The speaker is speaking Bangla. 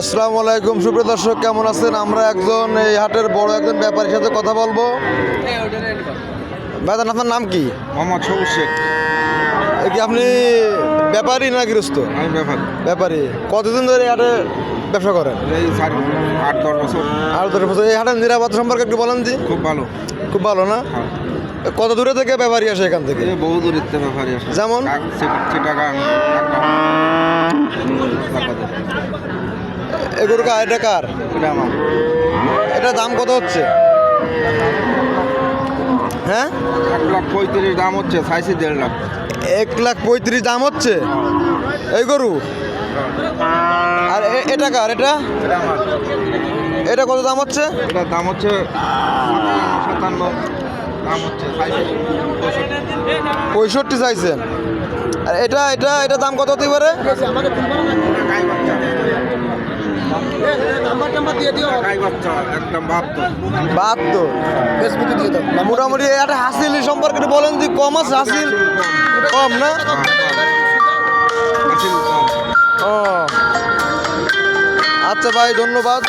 আসসালামু আলাইকুম সুপ্রিয় দর্শক কেমন আছেন? আমরা একজন এই হাটের বড় একজন ব্যাপারীর সাথে কথা বলব। ভাইজান আপনার নাম কি? মোহাম্মদ সবুজ শেখ। কি আপনি ব্যাপারী না গৃহস্থ? আমি ব্যাপার। ব্যাপারী। কতদিন ধরে এই হাটে ব্যবসা করেন? এই চার আট দশ বছর। আর দশ বছর। এই হাটের নিরাপত্তা সম্পর্কে একটু বলেন দি খুব ভালো। খুব ভালো না? হ্যাঁ। কত দূরে থেকে ব্যাপারী আসে এখান থেকে? বহু দূরের থেকে ব্যাপারী আসে। যেমন? চিটাগাং এগুলো কার এটা কার? এটা দাম কত হচ্ছে? হ্যাঁ? এক লাখ পঁয়ত্রিশ দাম হচ্ছে চাইছি দেড় লাখ। এক লাখ পঁয়ত্রিশ দাম হচ্ছে? এই গরু? আর এ- এটা কার এটা? এটা কত দাম হচ্ছে? এটার দাম হচ্ছে সাতান্ন। দাম হচ্ছে পঁয়ষট্টি। চাইছেন আর এটা এটা এটা দাম কত হতে পারে? বাহাত্তর। ফেসবুকে দিয়ে দাও। মোটামুটি একটা হাসিল সম্পর্কে বলেন যে কম আছে হাসিল কম না? ও। আচ্ছা ভাই ধন্যবাদ।